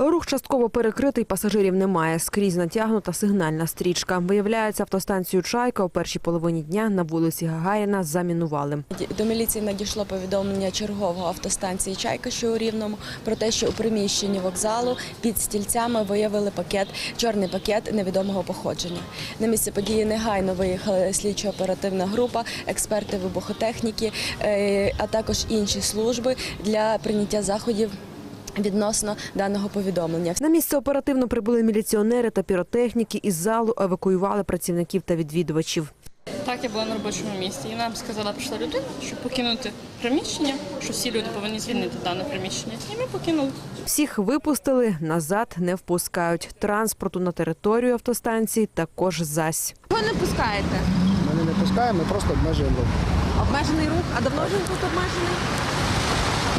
Рух частково перекритий, пасажирів немає. Скрізь натягнута сигнальна стрічка. Виявляється, автостанцію Чайка у першій половині дня на вулиці Гагаріна замінували. До міліції надійшло повідомлення чергового автостанції Чайка, що у Рівному, про те, що у приміщенні вокзалу під стільцями виявили пакет, чорний пакет невідомого походження. На місце події негайно виїхала слідчо-оперативна група, експерти вибухотехніки, е, а також інші служби для прийняття заходів. Відносно даного повідомлення На місце оперативно прибули міліціонери та піротехніки. Із залу евакуювали працівників та відвідувачів. Так, я була на робочому місці. І нам сказала, прийшла людина, щоб покинути приміщення, що всі люди повинні звільнити дане приміщення. І ми покинули. Всіх випустили, назад не впускають. Транспорту на територію автостанції також зась. Ви не пускаєте? Ми не пускаємо, ми просто обмежуємо рух. Обмежений рух? А давно вже він тут обмежений?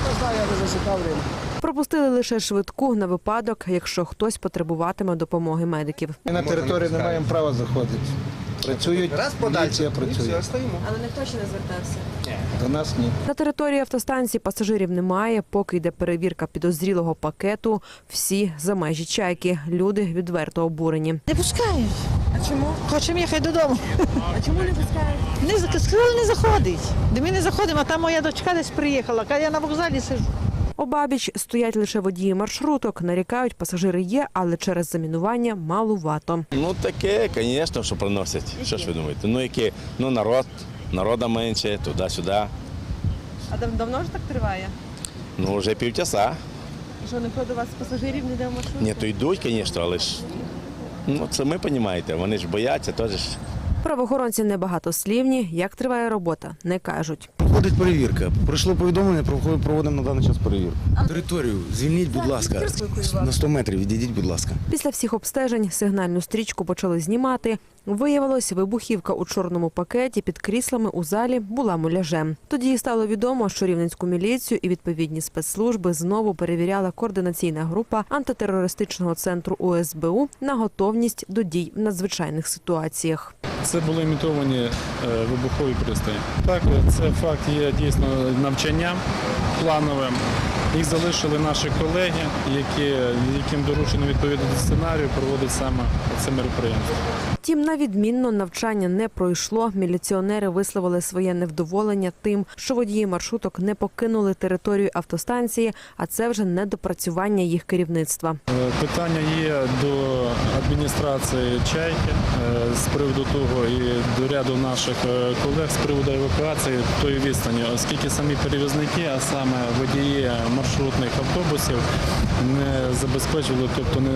Не знаю, я не засікав время. Пропустили лише швидку на випадок, якщо хтось потребуватиме допомоги медиків. Ми на територію не маємо права заходити. Працюють, міліція працює. Але ніхто ще не звертався. До нас ні. На території автостанції пасажирів немає. Поки йде перевірка підозрілого пакету, всі за межі чайки. Люди відверто обурені. Не пускають. А чому? Хочемо їхати додому. А чому не пускають? Не сказали, не заходить. Де ми не заходимо, а там моя дочка десь приїхала. Я на вокзалі сижу. Обабіч стоять лише водії маршруток. Нарікають, пасажири є, але через замінування малувато. Ну таке, звісно, що приносять. Що ж ви думаєте? Ну яке? Ну народ, народа менше, туди-сюди. А дав- давно ж так триває? Ну вже півчаса. Що не ходить у вас пасажирів ніде в маршрутці? Ні, то йдуть, звісно, але ж ну це ми розумієте, вони ж бояться, теж ж. Правоохоронці небагатослівні. Як триває робота, не кажуть. Проходить перевірка. Прийшло повідомлення, проводимо- на даний час перевірку. Територію звільніть, будь ласка. На 100 метрів відійдіть, будь ласка. Після всіх обстежень сигнальну стрічку почали знімати. Виявилось, вибухівка у чорному пакеті під кріслами у залі була муляжем. Тоді стало відомо, що рівненську міліцію і відповідні спецслужби знову перевіряла координаційна група антитерористичного центру УСБУ на готовність до дій в надзвичайних ситуаціях. Це були імітовані е, вибухові пристрої. Так, це факт є дійсно навчанням плановим. Їх залишили наші колеги, які, яким доручено відповідно до сценарію, проводить саме це мероприємство. Втім, на відмінно навчання не пройшло. Міліціонери висловили своє невдоволення тим, що водії маршруток не покинули територію автостанції, а це вже недопрацювання їх керівництва. Е, Питання є до адміністрації чайки е, з приводу того і до ряду наших е, колег з приводу евакуації тої відстані, оскільки самі перевізники, а саме водії маршрутних автобусів, не забезпечували, тобто не,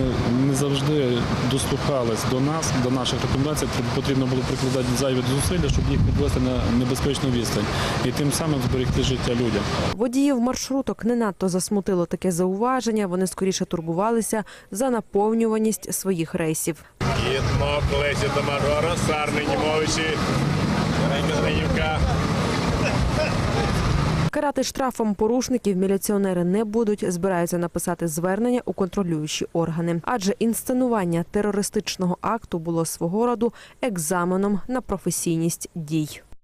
не завжди дослухались до нас, до наших рекомендацій. Тр- Потрібно було прикладати зайві зусилля, щоб їх підвести на небезпечну відстань і тим самим зберегти життя людям. Водіїв маршруток не надто засмутило таке зауваження. Вони скоріше турбувалися за наповнюваність своїх рейсів. Єдно, колесі до мажора, Сарни, Німовичі, Зеленівка. Карати штрафом порушників міліціонери не будуть. Збираються написати звернення у контролюючі органи, адже інсценування терористичного акту було свого роду екзаменом на професійність дій.